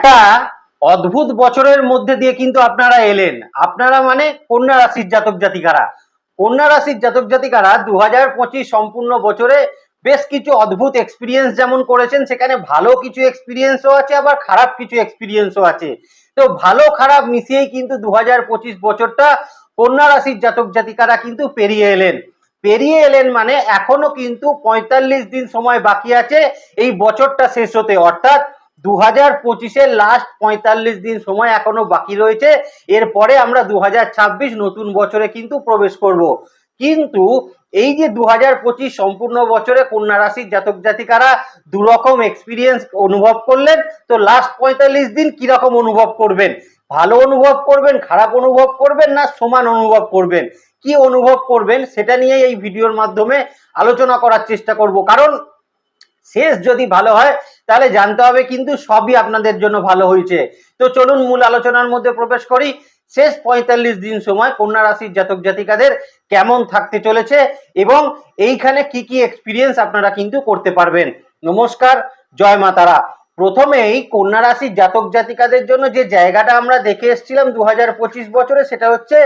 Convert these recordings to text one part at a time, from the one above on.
একটা অদ্ভুত বছরের মধ্যে দিয়ে কিন্তু আপনারা এলেন। আপনারা মানে কন্যা রাশির জাতক জাতিকারা। কন্যা রাশির জাতক জাতিকারা দু হাজার পঁচিশ সম্পূর্ণ বছরে বেশ কিছু অদ্ভুত এক্সপিরিয়েন্স যেমন করেছেন, সেখানে ভালো কিছু এক্সপিরিয়েন্সও আছে, আবার খারাপ কিছু এক্সপিরিয়েন্সও আছে। তো ভালো খারাপ মিশিয়েই কিন্তু দু হাজার পঁচিশ বছরটা কন্যা রাশির জাতক জাতিকারা কিন্তু পেরিয়ে এলেন। পেরিয়ে এলেন মানে এখনও কিন্তু পঁয়তাল্লিশ দিন সময় বাকি আছে, এই বছরটা শেষ হতে। অর্থাৎ দু হাজার পঁচিশের লাস্ট পঁয়তাল্লিশ দিন সময় এখনও বাকি রয়েছে। এরপরে আমরা দু হাজার ছাব্বিশ নতুন বছরে কিন্তু প্রবেশ করব। কিন্তু এই যে দু হাজার পঁচিশ সম্পূর্ণ বছরে কন্যা রাশির জাতক জাতিকারা দুরকম এক্সপিরিয়েন্স অনুভব করলেন, তো লাস্ট পঁয়তাল্লিশ দিন কীরকম অনুভব করবেন? ভালো অনুভব করবেন, খারাপ অনুভব করবেন না সমান অনুভব করবেন? কি অনুভব করবেন সেটা নিয়ে এই ভিডিওর মাধ্যমে আলোচনা করার চেষ্টা করব। কারণ শেষ যদি ভালো হয়, তাহলে জানতে হবে কিন্তু সবই আপনাদের জন্য ভালো হয়েছে। তো চলুন মূল আলোচনার মধ্যে প্রবেশ করি। শেষ পঁয়তাল্লিশ দিন সময় কন্যা রাশির জাতক জাতিকাদের কেমন থাকতে চলেছে এবং এইখানে কি কি এক্সপিরিয়েন্স আপনারা কিন্তু করতে পারবেন। নমস্কার, জয় মাতারা প্রথমেই কন্যা রাশির জাতক জাতিকাদের জন্য যে জায়গাটা আমরা দেখে এসেছিলাম দু হাজার পঁচিশ বছরে, সেটা হচ্ছে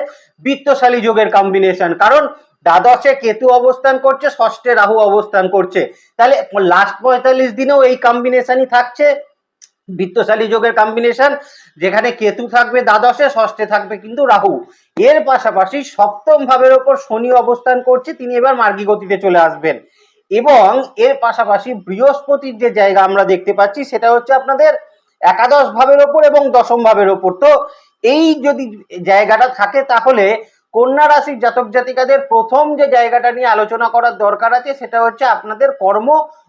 বৃত্তশালী যোগের কম্বিনেশন কারণ দ্বাদশে কেতু অবস্থান করছে, ষষ্ঠে রাহু অবস্থান করছে। তাহলে লাস্ট পঁয়তাল্লিশ দিনেও এই কম্বিনেশনই থাকছে, বৃত্তশালী যোগের কম্বিনেশন যেখানে কেতু থাকবে দ্বাদশে, ষষ্ঠে থাকবে কিন্তু রাহু। এর পাশাপাশি সপ্তম ভাবের ওপর শনি অবস্থান করছে, তিনি এবার মার্গী গতিতে চলে আসবেন। এবং এর পাশাপাশি বৃহস্পতির যে জায়গা আমরা দেখতে পাচ্ছি, সেটা হচ্ছে আপনাদের একাদশ ভাবের ওপর এবং দশম ভাবের ওপর। তো এই যদি জায়গাটা থাকে, তাহলে কন্যা রাশির জাতক জাতিকাদের প্রথম যে জায়গাটা নিয়ে আলোচনা করার দরকার আছে, সেটা হচ্ছে আপনাদের কর্ম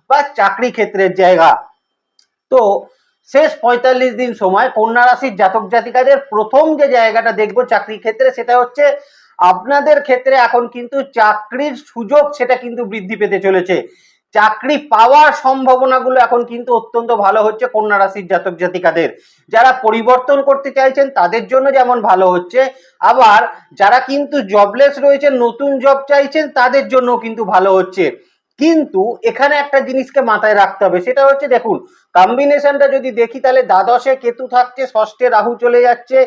বা চাকরি ক্ষেত্রের জায়গা। তো শেষ পঁয়তাল্লিশ দিন সময় কন্যা রাশির জাতক জাতিকাদের প্রথম যে জায়গাটা দেখব চাকরি ক্ষেত্রে, সেটা হচ্ছে আপনাদের ক্ষেত্রে এখন কিন্তু চাকরির সুযোগ সেটা কিন্তু বৃদ্ধি পেতে চলেছে। চাকরি পাওয়ার সম্ভাবনাগুলো এখন কিন্তু অত্যন্ত ভালো হচ্ছে কন্যা রাশির জাতক জাতিকাদের। যারা পরিবর্তন করতে চাইছেন, তাদের জন্য যেমন ভালো হচ্ছে। আবার যারা কিন্তু জবলেস রয়েছে নতুন জব চাইছেন, তাদের জন্য কিন্তু ভালো হচ্ছে। কিন্তু এখানে একটা জিনিসকে মাথায় রাখতে হবে, সেটা হচ্ছে দেখুন কম্বিনেশনটা যদি দেখি, তাহলে দ্বাদশে কেতু থাকছে, ষষ্ঠে রাহু চলে যাচ্ছে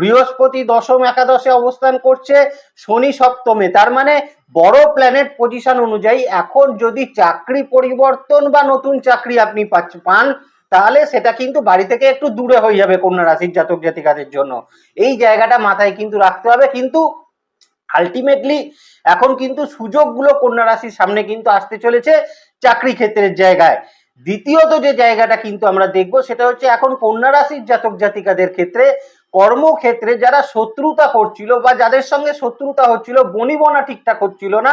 বৃহস্পতি দশম একাদশে অবস্থান করছে শনি সপ্তমে। তার মানে বড় প্ল্যানেট পজিশন অনুযায়ী এখন যদি চাকরি পরিবর্তন বা নতুন চাকরি আপনি পান, তাহলে সেটা কিন্তু বাড়ি থেকে একটু দূরে হয়ে যাবে কন্যা রাশির জাতক জাতিকাদের জন্য। এই জায়গাটা মাথায় কিন্তু রাখতে হবে। কিন্তু আলটিমেটলি এখন কিন্তু সুযোগগুলো কন্যা রাশির সামনে কিন্তু আসতে চলেছে চাকরি ক্ষেত্রের জায়গায়। দ্বিতীয়ত যে জায়গাটা কিন্তু আমরা দেখব সেটা হচ্ছে এখন কন্যা রাশির জাতক জাতিকাদের ক্ষেত্রে কর্মক্ষেত্রে যারা শত্রুতা করছিল বা যাদের সঙ্গে শত্রুতা হচ্ছিল বনিবনা ঠিকঠাক হচ্ছিল না,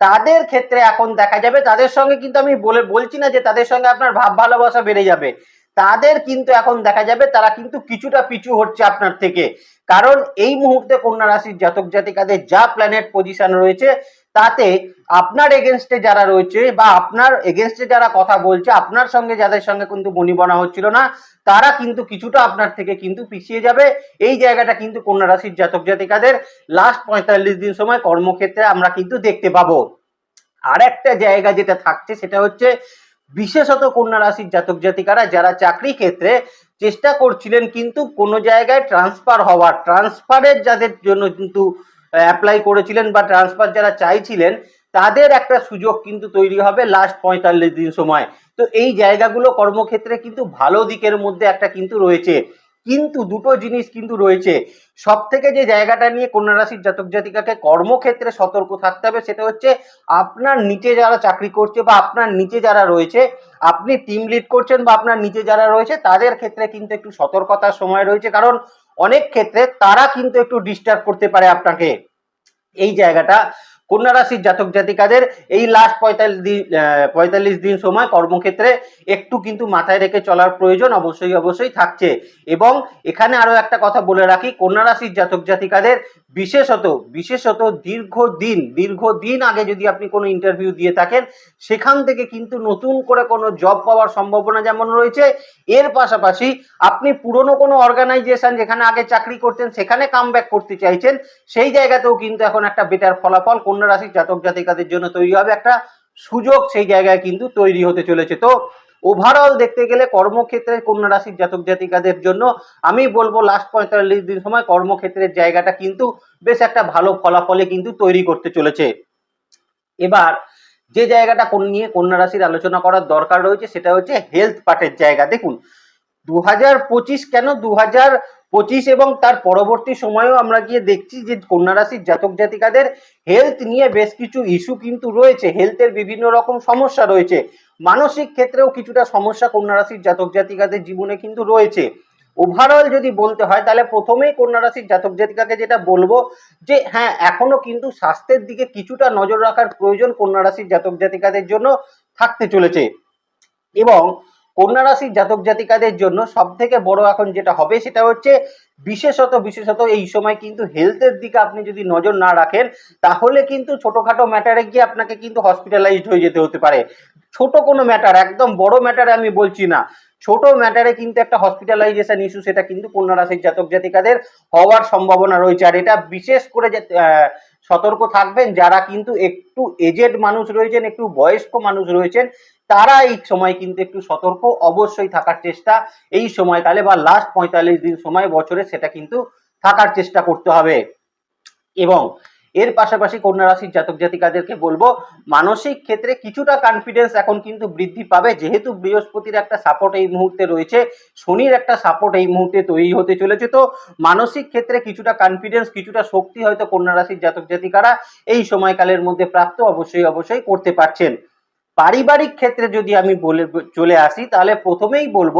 তাদের ক্ষেত্রে এখন দেখা যাবে তাদের সঙ্গে কিন্তু আমি বলে, বলছি না যে তাদের সঙ্গে আপনার ভাব ভালোবাসা বেড়ে যাবে। তাদের কিন্তু এখন দেখা যাবে তারা কিন্তু কিছুটা পিছু হচ্ছে আপনার থেকে। কারণ এই মুহূর্তে কন্যা রাশির জাতক জাতিকাদের যা প্ল্যানেট পজিশন রয়েছে তাতে আপনার এগেনস্টে যারা রয়েছে বা আপনার এগেনস্টে যারা কথা বলছে, আপনার সঙ্গে, যাদের সঙ্গে কিন্তু বনিবনা হচ্ছিল না, তারা কিন্তু কিছুটা আপনার থেকে কিন্তু পিছিয়ে যাবে। এই জায়গাটা কিন্তু কন্যা রাশির জাতক জাতিকাদের লাস্ট পঁয়তাল্লিশ দিন সময় কর্মক্ষেত্রে আমরা কিন্তু দেখতে পাবো। আর একটা জায়গা যেটা থাকছে সেটা হচ্ছে বিশেষত কন্যা রাশির জাতক জাতিকারা যারা চাকরি ক্ষেত্রে চেষ্টা করছিলেন কিন্তু কোনো জায়গায় ট্রান্সফার হওয়ার ট্রান্সফারের যাদের জন্য কিন্তু অ্যাপ্লাই করেছিলেন বা ট্রান্সফার যারা চাইছিলেন, তাদের একটা সুযোগ কিন্তু তৈরি হবে লাস্ট পঁয়তাল্লিশ দিন সময়। তো এই জায়গাগুলো কর্মক্ষেত্রে কিন্তু ভালো দিকের মধ্যে একটা কিন্তু রয়েছে। কিন্তু দুটো জিনিস কিন্তু রয়েছে। সব থেকে যে জায়গাটা নিয়ে কন্যা রাশির জাতক জাতিকাকে কর্মক্ষেত্রে সতর্ক থাকতে হবে, সেটা হচ্ছে আপনার নিচে যারা চাকরি করছে বা আপনার নিচে যারা রয়েছে, আপনি টিম লিড করছেন বা আপনার নিচে যারা রয়েছে, তাদের ক্ষেত্রে কিন্তু একটু সতর্কতার সময় রয়েছে। কারণ অনেক ক্ষেত্রে তারা কিন্তু একটু ডিস্টার্ব করতে পারে আপনাকে। এই জায়গাটা, কন্যা রাশির জাতক জাতিকাদের এই লাস্ট পঁয়তাল্লিশ দিন পঁয়তাল্লিশ দিন সময় কর্মক্ষেত্রে একটু কিন্তু মাথায় রেখে চলার প্রয়োজন অবশ্যই অবশ্যই থাকছে। এবং এখানে আরও একটা কথা বলে রাখি, কন্যা রাশির জাতক জাতিকাদের বিশেষত বিশেষত দীর্ঘদিন দীর্ঘদিন আগে যদি আপনি কোনো ইন্টারভিউ দিয়ে থাকেন, সেখান থেকে কিন্তু নতুন করে কোনো জব পাওয়ার সম্ভাবনা যেমন রয়েছে, এর পাশাপাশি আপনি পুরনো কোনো অর্গানাইজেশন যেখানে আগে চাকরি করতেন, সেখানে কাম করতে চাইছেন, সেই জায়গাতেও কিন্তু এখন একটা বেটার ফলাফল কন্যা রাশির জাতক জাতিকাদের জন্য তৈরি হবে একটা সুযোগ, সেই জায়গায় কিন্তু তৈরি হতে চলেছে। তো ওভারঅল দেখতে গেলে কর্মক্ষেত্রে কন্যা রাশির জাতক জাতিকাদের জন্য আমি বলব লাস্ট পঁয়তাল্লিশ দিন সময় কর্মক্ষেত্রের জায়গাটা কিন্তু বেশ একটা ভালো ফলাফলে কিন্তু তৈরি করতে চলেছে। এবার যে জায়গাটা কোন নিয়ে কন্যা রাশির আলোচনা করার দরকার রয়েছে সেটা হচ্ছে হেলথ পার্টের জায়গা। দেখুন দু হাজার পঁচিশ কেন? দু পঁচিশ এবং তার পরবর্তী সময়েও আমরা গিয়ে দেখছি যে কন্যা রাশির জাতক জাতিকাদের হেলথ নিয়ে বেশ কিছু ইস্যু কিন্তু রয়েছে। হেলথের বিভিন্ন রকম সমস্যা রয়েছে। মানসিক ক্ষেত্রেও কিছুটা সমস্যা কন্যা রাশির জাতক জাতিকাদের জীবনে কিন্তু রয়েছে। ওভারঅল যদি বলতে হয়, তাহলে প্রথমেই কন্যা রাশির জাতক জাতিকাকে যেটা বলব যে হ্যাঁ এখনও কিন্তু স্বাস্থ্যের দিকে কিছুটা নজর রাখার প্রয়োজন কন্যা রাশির জাতক জাতিকাদের জন্য থাকতে চলেছে। এবং কন্যা রাশির জাতক জাতিকাদের জন্য সব থেকে বড় এখন যেটা হবে সেটা হচ্ছে বিশেষত বিশেষত এই সময় কিন্তু হেলথের দিকে আপনি যদি নজর না রাখেন, তাহলে কিন্তু ছোটখাটো ম্যাটারে গিয়ে আপনাকে কিন্তু হসপিটালাইজড হয়ে যেতে হতে পারে। ছোট কোনো ম্যাটার একদম বড় ম্যাটারে আমি বলছি না। ছোট ম্যাটারে কিন্তু একটা হসপিটালাইজেশন ইস্যু সেটা কিন্তু কন্যা রাশির জাতক জাতিকাদের হওয়ার সম্ভাবনা রয়েছে। আর এটা বিশেষ করে সতর্ক থাকবেন যারা কিন্তু একটু এজেড মানুষ রয়েছেন, একটু বয়স্ক মানুষ রয়েছেন, তারা এই সময় কিন্তু একটু সতর্ক অবশ্যই থাকার চেষ্টা। এই সময়কালে বা লাস্ট পঁয়তাল্লিশ দিন সময় বছরে সেটা কিন্তু থাকার চেষ্টা করতে হবে। এবং এর পাশাপাশি কন্যা রাশির জাতক জাতিকাদেরকে বলব, মানসিক ক্ষেত্রে কিছুটা কনফিডেন্স এখন কিন্তু বৃদ্ধি পাবে। যেহেতু বৃহস্পতির একটা সাপোর্ট এই মুহূর্তে রয়েছে, শনির একটা সাপোর্ট এই মুহূর্তে তৈরি হতে চলেছে, তো মানসিক ক্ষেত্রে কিছুটা কনফিডেন্স কিছুটা শক্তি হয়তো কন্যা রাশির জাতক জাতিকারা এই সময়কালের মধ্যে প্রাপ্ত অবশ্যই অবশ্যই করতে পারছেন। পারিবারিক ক্ষেত্রে যদি আমি বলে, চলে আসি, তাহলে প্রথমেই বলব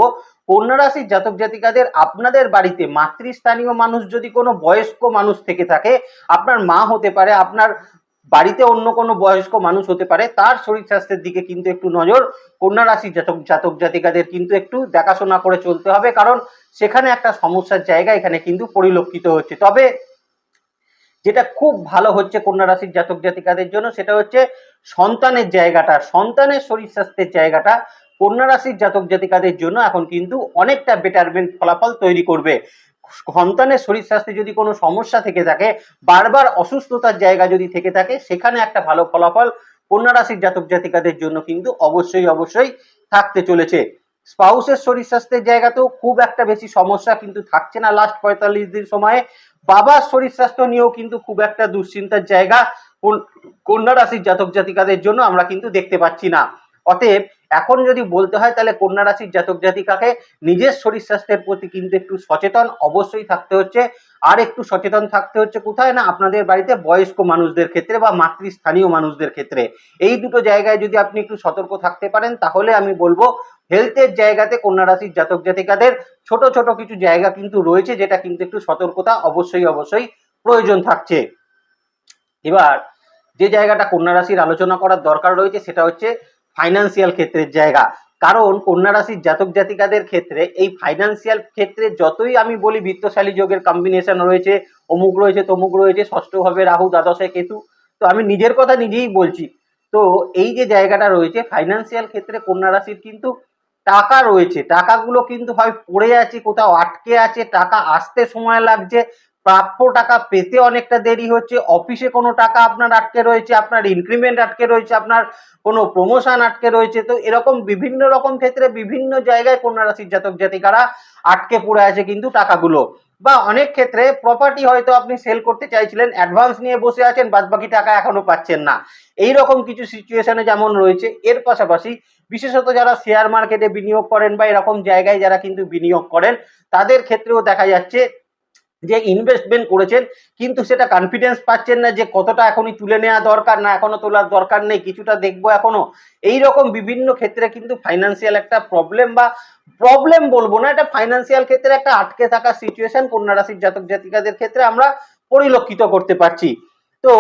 কন্যা রাশির জাতক জাতিকাদের আপনাদের বাড়িতে মাতৃস্থানীয় মানুষ যদি কোনো বয়স্ক মানুষ থেকে থাকে, আপনার মা হতে পারে, আপনার বাড়িতে অন্য কোনো বয়স্ক মানুষ হতে পারে, তার শরীর স্বাস্থ্যের দিকে কিন্তু একটু নজর। কন্যা জাতক জাতক জাতিকাদের কিন্তু একটু দেখাশোনা করে চলতে হবে, কারণ সেখানে একটা সমস্যার জায়গা এখানে কিন্তু পরিলক্ষিত হচ্ছে। তবে যেটা খুব ভালো হচ্ছে কন্যা রাশির জাতক জাতিকাদের জন্য, সেটা হচ্ছে সন্তানের জায়গাটা, সন্তানের শরীর স্বাস্থ্যের জায়গাটা কন্যা রাশির জাতক জাতিকাদের জন্য এখন কিন্তু অনেকটা বেটারমেন্ট ফলাফল তৈরি করবে। সন্তানের শরীর স্বাস্থ্যে যদি কোনো সমস্যা থেকে থাকে, বারবার অসুস্থতার জায়গা যদি থেকে থাকে, সেখানে একটা ভালো ফলাফল কন্যা রাশির জাতক জাতিকাদের জন্য কিন্তু অবশ্যই অবশ্যই থাকতে চলেছে। স্পাউসের শরীর স্বাস্থ্যের জায়গাতেও খুব একটা বেশি সমস্যা কিন্তু থাকছে না লাস্ট পঁয়তাল্লিশ দিন সময়ে। বাবার শরীর স্বাস্থ্য নিয়েও কিন্তু খুব একটা দুশ্চিন্তার জায়গা কোন- কন্যা রাশির জাতক জাতিকাদের জন্য আমরা কিন্তু দেখতে পাচ্ছি না। অতএব এখন যদি বলতে হয় তাহলে কন্যা রাশির জাতক জাতিকাকে নিজের শরীর স্বাস্থ্যের প্রতি কিন্তু একটু সচেতন অবশ্যই থাকতে হচ্ছে। আর একটু সচেতন থাকতে হচ্ছে কোথায় না আপনাদের বাড়িতে বয়স্ক মানুষদের ক্ষেত্রে বা মাতৃস্থানীয় মানুষদের ক্ষেত্রে। এই দুটো জায়গায় যদি আপনি একটু সতর্ক থাকতে পারেন তাহলে আমি বলব হেলথের জায়গাতে কন্যা রাশির জাতক জাতিকাদের ছোট ছোট কিছু জায়গা কিন্তু রয়েছে যেটা কিন্তু একটু সতর্কতা অবশ্যই অবশ্যই প্রয়োজন থাকছে। এবার যে জায়গাটা কন্যা রাশির আলোচনা করার দরকার রয়েছে সেটা হচ্ছে ফাইন্যান্সিয়াল ক্ষেত্রের জায়গা। কারণ কন্যা রাশির জাতক জাতিকাদের ক্ষেত্রে এই ফাইন্যান্সিয়াল ক্ষেত্রে যতই আমি বলি বৃত্তশালী যোগের কম্বিনেশন রয়েছে, অমুক রয়েছে, তমুক রয়েছে, ষষ্ঠভাবে রাহু, দ্বাদশে কেতু, তো আমি নিজের কথা নিজেই বলছি। তো এই যে জায়গাটা রয়েছে ফাইন্যান্সিয়াল ক্ষেত্রে কন্যা রাশির কিন্তু টাকা রয়েছে। টাকাগুলো কিন্তু হয় পড়ে আছে কোথাও, আটকে আছে, টাকা আসতে সময় লাগছে প্রাপ্য টাকা পেতে অনেকটা দেরি হচ্ছে। অফিসে কোনো টাকা আপনার আটকে রয়েছে, আপনার ইনক্রিমেন্ট আটকে রয়েছে, আপনার কোনো প্রমোশন আটকে রয়েছে। তো এরকম বিভিন্ন রকম ক্ষেত্রে বিভিন্ন জায়গায় কন্যা রাশির জাতক জাতিকারা আটকে পড়ে আছে কিন্তু টাকাগুলো। বা অনেক ক্ষেত্রে প্রপার্টি হয়তো আপনি সেল করতে চাইছিলেন অ্যাডভান্স নিয়ে বসে আছেন বাদ বাকি টাকা এখনও পাচ্ছেন না। এই রকম কিছু সিচুয়েশনে যেমন রয়েছে, এর পাশাপাশি বিশেষত যারা শেয়ার মার্কেটে বিনিয়োগ করেন বা এরকম জায়গায় যারা কিন্তু বিনিয়োগ করেন, তাদের ক্ষেত্রেও দেখা যাচ্ছে যে ইনভেস্টমেন্ট করেছেন, কিন্তু সেটা কনফিডেন্স পাচ্ছেন না যে কতটা এখনই তুলে নেওয়া দরকার না এখনও তোলার দরকার নেই, কিছুটা দেখব এখনও এই রকম বিভিন্ন ক্ষেত্রে কিন্তু ফাইন্যান্সিয়াল একটা প্রবলেম বা প্রবলেম বলব না, এটা ফাইন্যান্সিয়াল ক্ষেত্রে একটা আটকে থাকা সিচুয়েশন কন্যা রাশির জাতক জাতিকাদের ক্ষেত্রে আমরা পরিলক্ষিত করতে পারছি। তো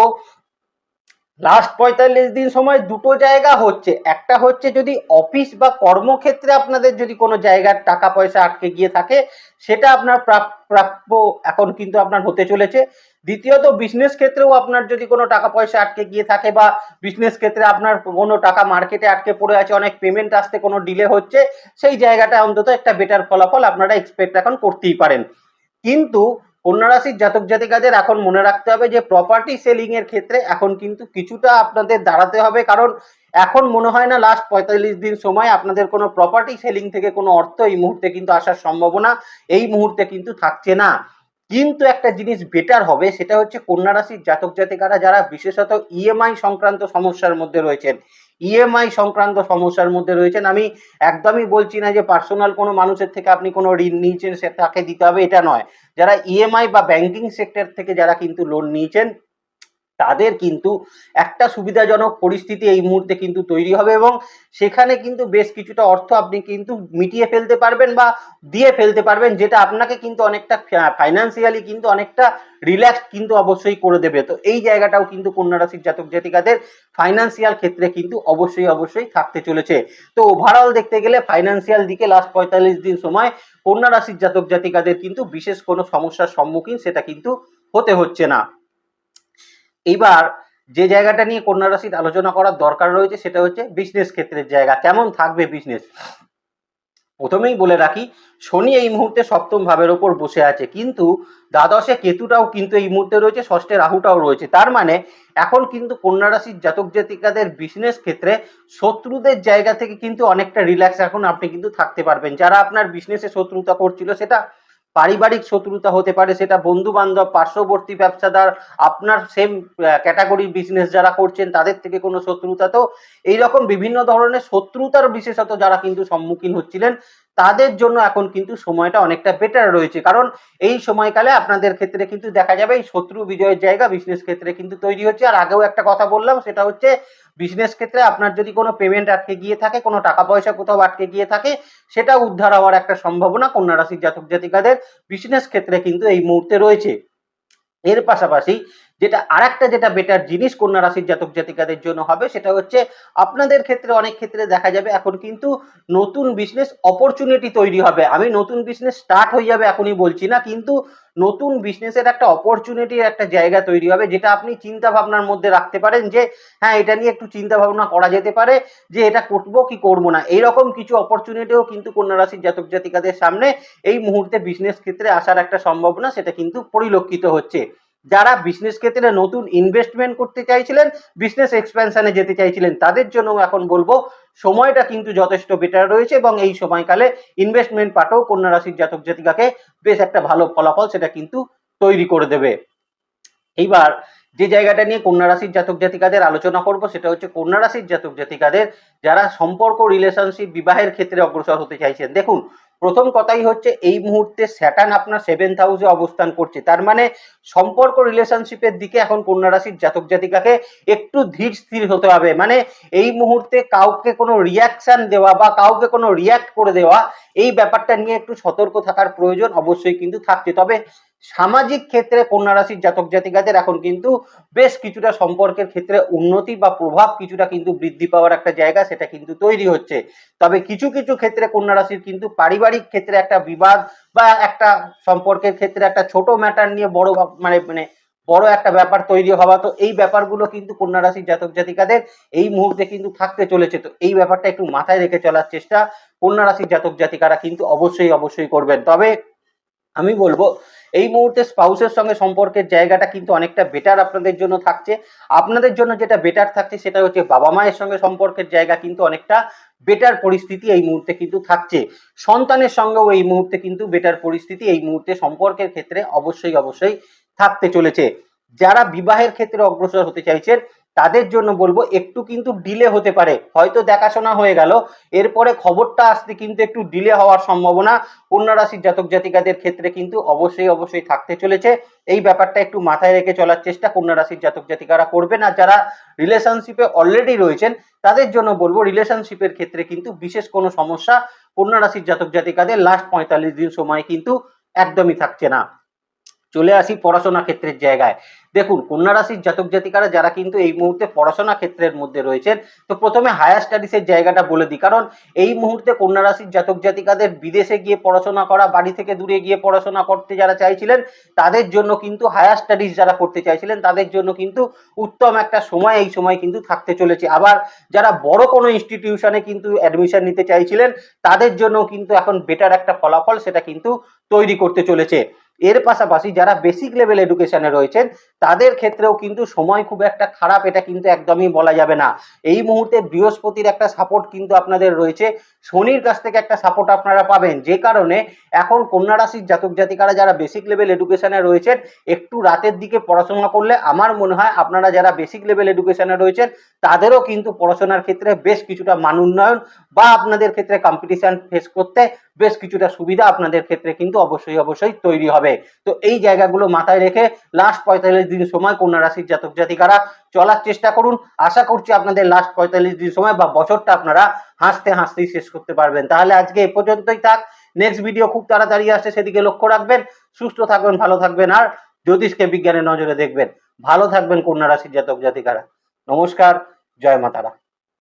লাস্ট পঁয়তাল্লিশ দিন সময় দুটো জায়গা হচ্ছে। একটা হচ্ছে যদি অফিস বা কর্মক্ষেত্রে আপনাদের যদি কোনো জায়গার টাকা পয়সা আটকে গিয়ে থাকে, সেটা আপনার প্রাপ- প্রাপ্য এখন কিন্তু আপনার হতে চলেছে। দ্বিতীয়ত বিজনেস ক্ষেত্রেও আপনার যদি কোনো টাকা পয়সা আটকে গিয়ে থাকে বা বিজনেস ক্ষেত্রে আপনার কোনো টাকা মার্কেটে আটকে পড়ে আছে, অনেক পেমেন্ট আসতে কোনো ডিলে হচ্ছে, সেই জায়গাটা অন্তত একটা বেটার ফলাফল আপনারা এক্সপেক্ট এখন করতেই পারেন। কিন্তু কন্যা রাশির জাতক জাতিকাদের এখন মনে রাখতে হবে যে প্রপার্টি সেলিং এর ক্ষেত্রে এখন কিন্তু কিছুটা আপনাদের দাঁড়াতে হবে। কারণ এখন মনে হয় না লাস্ট পঁয়তাল্লিশ দিন সময় আপনাদের কোনো প্রপার্টি সেলিং থেকে কোনো অর্থ এই মুহূর্তে কিন্তু আসার সম্ভাবনা এই মুহূর্তে কিন্তু থাকছে না। কিন্তু একটা জিনিস বেটার হবে, সেটা হচ্ছে কন্যা রাশির জাতক জাতিকারা যারা বিশেষত ইএমআই সংক্রান্ত সমস্যার মধ্যে রয়েছেন। ইএমআই সংক্রান্ত সমস্যার মধ্যে রয়েছেন। আমি একদমই বলছি না যে পার্সোনাল কোনো মানুষের থেকে আপনি কোনো ঋণ নিয়েছেন, সে তাকে দিতে হবে, এটা নয়। যারা ইএমআই বা ব্যাংকিং সেক্টর থেকে যারা কিন্তু লোন নিয়েছেন তাদের কিন্তু একটা সুবিধাজনক পরিস্থিতি এই মুহূর্তে কিন্তু তৈরি হবে এবং সেখানে কিন্তু বেশ কিছুটা অর্থ আপনি কিন্তু মিটিয়ে ফেলতে পারবেন বা দিয়ে ফেলতে পারবেন, যেটা আপনাকে কিন্তু অনেকটা ফাইন্যান্সিয়ালি কিন্তু অনেকটা রিল্যাক্স কিন্তু অবশ্যই করে দেবে। তো এই জায়গাটাও কিন্তু কন্যা রাশির জাতক জাতিকাদের ফাইন্যান্সিয়াল ক্ষেত্রে কিন্তু অবশ্যই অবশ্যই থাকতে চলেছে। তো ওভারঅল দেখতে গেলে ফাইন্যান্সিয়াল দিকে লাস্ট পঁয়তাল্লিশ দিন সময় কন্যা রাশির জাতক জাতিকাদের কিন্তু বিশেষ কোনো সমস্যার সম্মুখীন সেটা কিন্তু হতে হচ্ছে না। এইবার যে জায়গাটা নিয়ে কন্যা রাশির আলোচনা করার দরকার রয়েছে সেটা হচ্ছে বিজনেস ক্ষেত্রের জায়গা। কেমন থাকবে বিজনেস প্রথমেই বলে রাখি, শনি এই মুহূর্তে সপ্তম ভাবের ওপর বসে আছে। কিন্তু দ্বাদশে কেতুটাও কিন্তু এই মুহূর্তে রয়েছে, ষষ্ঠে রাহুটাও রয়েছে। তার মানে এখন কিন্তু কন্যা রাশির জাতক জাতিকাদের বিজনেস ক্ষেত্রে শত্রুদের জায়গা থেকে কিন্তু অনেকটা রিল্যাক্স এখন আপনি কিন্তু থাকতে পারবেন। যারা আপনার বিজনেসে শত্রুতা করছিল সেটা পারিবারিক শত্রুতা হতে পারে, সেটা বন্ধু বান্ধব পার্শ্ববর্তী ব্যবসাদার, আপনার সেম ক্যাটাগরির বিজনেস যারা করছেন, তাদের থেকে কোনো শত্রুতা তো এইরকম বিভিন্ন ধরনের শত্রুতার বিশেষত যারা কিন্তু সম্মুখীন হচ্ছিলেন তাদের জন্য এখন কিন্তু সময়টা অনেকটা বেটার রয়েছে। কারণ এই সময়কালে আপনাদের ক্ষেত্রে কিন্তু দেখা যাবে, এই শত্রু বিজয়ের জায়গা বিজনেস ক্ষেত্রে কিন্তু তৈরি হচ্ছে। আর আগেও একটা কথা বললাম, সেটা হচ্ছে বিজনেস ক্ষেত্রে আপনার যদি কোনো পেমেন্ট আটকে গিয়ে থাকে, কোনো টাকা পয়সা কোথাও আটকে গিয়ে থাকে, সেটা উদ্ধার হওয়ার একটা সম্ভাবনা কন্যা রাশির জাতক জাতিকাদের বিজনেস ক্ষেত্রে কিন্তু এই মুহূর্তে রয়েছে। এর পাশাপাশি যেটা আরেকটা যেটা বেটার জিনিস কন্যা রাশির জাতক জাতিকাদের জন্য হবে, সেটা হচ্ছে আপনাদের ক্ষেত্রে অনেক ক্ষেত্রে দেখা যাবে এখন কিন্তু নতুন বিজনেস অপরচুনিটি তৈরি হবে। আমি নতুন বিজনেস স্টার্ট হয়ে যাবে এখনই বলছি না, কিন্তু নতুন বিজনেসের একটা অপরচুনিটির একটা জায়গা তৈরি হবে, যেটা আপনি চিন্তা ভাবনার মধ্যে রাখতে পারেন যে হ্যাঁ এটা নিয়ে একটু চিন্তা ভাবনা করা যেতে পারে যে, এটা করব কি করব না। এইরকম কিছু অপরচুনিটিও কিন্তু কন্যা রাশির জাতক জাতিকাদের সামনে এই মুহূর্তে বিজনেস ক্ষেত্রে আসার একটা সম্ভাবনা, সেটা কিন্তু পরিলক্ষিত হচ্ছে। যারা বিজনেস ক্ষেত্রে নতুন ইনভেস্টমেন্ট করতে চাইছিলেন বিজনেস এক্সপেনশনে যেতে চাইছিলেন, তাদের জন্য এখন বলব, সময়টা কিন্তু যথেষ্ট বেটার রয়েছে এবং এই সময়কালে ইনভেস্টমেন্ট পাঠও কন্যা রাশির জাতক জাতিকাকে বেশ একটা ভালো ফলাফল সেটা কিন্তু তৈরি করে দেবে। এইবার যে জায়গাটা নিয়ে কন্যা রাশির জাতক জাতিকাদের আলোচনা করব, সেটা হচ্ছে কন্যা রাশির জাতক জাতিকাদের যারা সম্পর্ক রিলেশনশিপ বিবাহের ক্ষেত্রে অগ্রসর হতে চাইছেন। দেখুন, প্রথম কথাই হচ্ছে এই মুহূর্তে স্যাটার্ন আপনার সেভেন্থ হাউসে অবস্থান করছে। তার মানে সম্পর্ক রিলেশনশিপের দিকে এখন কন্যা রাশির জাতক জাতিকাকে একটু ধীর স্থির হতে হবে। মানে এই মুহূর্তে কাউকে কোনো রিয়াকশন দেওয়া বা কাউকে কোনো রিয়াক্ট করে দেওয়া, এই ব্যাপারটা নিয়ে একটু সতর্ক থাকার প্রয়োজন অবশ্যই কিন্তু থাকছে। তবে সামাজিক ক্ষেত্রে কন্যা রাশির জাতক জাতিকাদের এখন কিন্তু বেশ কিছুটা সম্পর্কের ক্ষেত্রে উন্নতি বা প্রভাব কিছুটা কিন্তু বৃদ্ধি পাওয়ার একটা জায়গা সেটা কিন্তু তৈরি হচ্ছে। তবে কিছু কিছু ক্ষেত্রে কন্যা রাশির কিন্তু পারিবারিক ক্ষেত্রে একটা বিবাদ বা একটা সম্পর্কের ক্ষেত্রে একটা ছোট ম্যাটার নিয়ে বড় মানে মানে বড় একটা ব্যাপার তৈরি হওয়া। তো এই ব্যাপারগুলো কিন্তু কন্যা রাশির জাতক জাতিকাদের এই মুহূর্তে কিন্তু থাকতে চলেছে। তো এই ব্যাপারটা একটু মাথায় রেখে চলার চেষ্টা কন্যা রাশির জাতক জাতিকারা কিন্তু অবশ্যই অবশ্যই করবেন। তবে আমি বলব এই মুহূর্তে স্পাউসের সঙ্গে সম্পর্কের জায়গাটা কিন্তু অনেকটা বেটার আপনাদের জন্য থাকছে। আপনাদের জন্য যেটা বেটার থাকছে সেটা হচ্ছে বাবা মায়ের সঙ্গে সম্পর্কের জায়গা কিন্তু অনেকটা বেটার পরিস্থিতি এই মুহূর্তে কিন্তু থাকছে। সন্তানের সঙ্গেও এই মুহূর্তে কিন্তু বেটার পরিস্থিতি, এই মুহূর্তে সম্পর্কের ক্ষেত্রে অবশ্যই অবশ্যই থাকতে চলেছে। যারা বিবাহের ক্ষেত্রে অগ্রসর হতে চাইছেন তাদের জন্য বলব, একটু কিন্তু ডিলে হতে পারে। হয়তো দেখাশোনা হয়ে গেল, এরপরে খবরটা আসতে কিন্তু একটু ডিলে হওয়ার সম্ভাবনা। কন্যা রাশির জাতক জাতিকাদের ক্ষেত্রে কিন্তু অবশ্যই অবশ্যই থাকতে চলেছে। এই ব্যাপারটা একটু মাথায় রেখে চলার চেষ্টা কন্যা রাশির জাতক জাতিকারা করবেন আর যারা রিলেশনশিপে অলরেডি রয়েছেন, তাদের জন্য বলব রিলেশনশিপের ক্ষেত্রে কিন্তু বিশেষ কোনো সমস্যা কন্যা রাশির জাতক জাতিকাদের লাস্ট পঁয়তাল্লিশ দিন সময় কিন্তু একদমই থাকছে না। চলে আসি পড়াশোনা ক্ষেত্রের জায়গায়। দেখুন, কন্যা রাশির জাতক জাতিকারা যারা কিন্তু এই মুহূর্তে পড়াশোনা ক্ষেত্রের মধ্যে রয়েছেন, তো প্রথমে হায়ার স্টাডিজের জায়গাটা বলে দিই। কারণ এই মুহূর্তে কন্যা রাশির জাতক জাতিকাদের বিদেশে গিয়ে পড়াশোনা করা, বাড়ি থেকে দূরে গিয়ে পড়াশোনা করতে যারা চাইছিলেন, তাদের জন্য কিন্তু হায়ার স্টাডিজ যারা করতে চাইছিলেন, তাদের জন্য কিন্তু উত্তম একটা সময় এই সময় কিন্তু থাকতে চলেছে। আবার যারা বড় কোনো ইনস্টিটিউশনে কিন্তু অ্যাডমিশন নিতে চাইছিলেন, তাদের জন্য কিন্তু এখন বেটার একটা ফলাফল সেটা কিন্তু তৈরি করতে চলেছে। এর পাশাপাশি যারা বেসিক লেভেল এডুকেশনে রয়েছেন, তাদের ক্ষেত্রেও কিন্তু সময় খুব একটা খারাপ, এটা কিন্তু একদমই বলা যাবে না। এই মুহূর্তে বৃহস্পতির একটা সাপোর্ট কিন্তু আপনাদের রয়েছে। শনির কাছ থেকে একটা সাপোর্ট আপনারা পাবেন। যে কারণে এখন কন্যা রাশির জাতক জাতিকারা যারা বেসিক লেভেল এডুকেশনে রয়েছেন, একটু রাতের দিকে পড়াশোনা করলে আমার মনে হয় আপনারা যারা বেসিক লেভেল এডুকেশনে রয়েছেন, তাদেরও কিন্তু পড়াশোনার ক্ষেত্রে বেশ কিছুটা মান উন্নয়ন বা আপনাদের ক্ষেত্রে কম্পিটিশন ফেস করতে বেশ কিছুটা সুবিধা আপনাদের ক্ষেত্রে কিন্তু অবশ্যই অবশ্যই তৈরি হবে। তো এই জায়গাগুলো মাথায় রেখে লাস্ট পঁয়তাল্লিশ দিন সময় কন্যা রাশির জাতক জাতিকারা চলার চেষ্টা করুন। আশা করছি আপনাদের লাস্ট পঁয়তাল্লিশ দিন সময় বা বছরটা আপনারা হাসতে হাসতেই শেষ করতে পারবেন। তাহলে আজকে এ পর্যন্তই থাক। নেক্সট ভিডিও খুব তাড়াতাড়ি আসছে, সেদিকে লক্ষ্য রাখবেন। সুস্থ থাকবেন, ভালো থাকবেন আর জ্যোতিষকে বিজ্ঞানের নজরে দেখবেন। ভালো থাকবেন কন্যা রাশির জাতক জাতিকারা। নমস্কার, জয় মাতারা।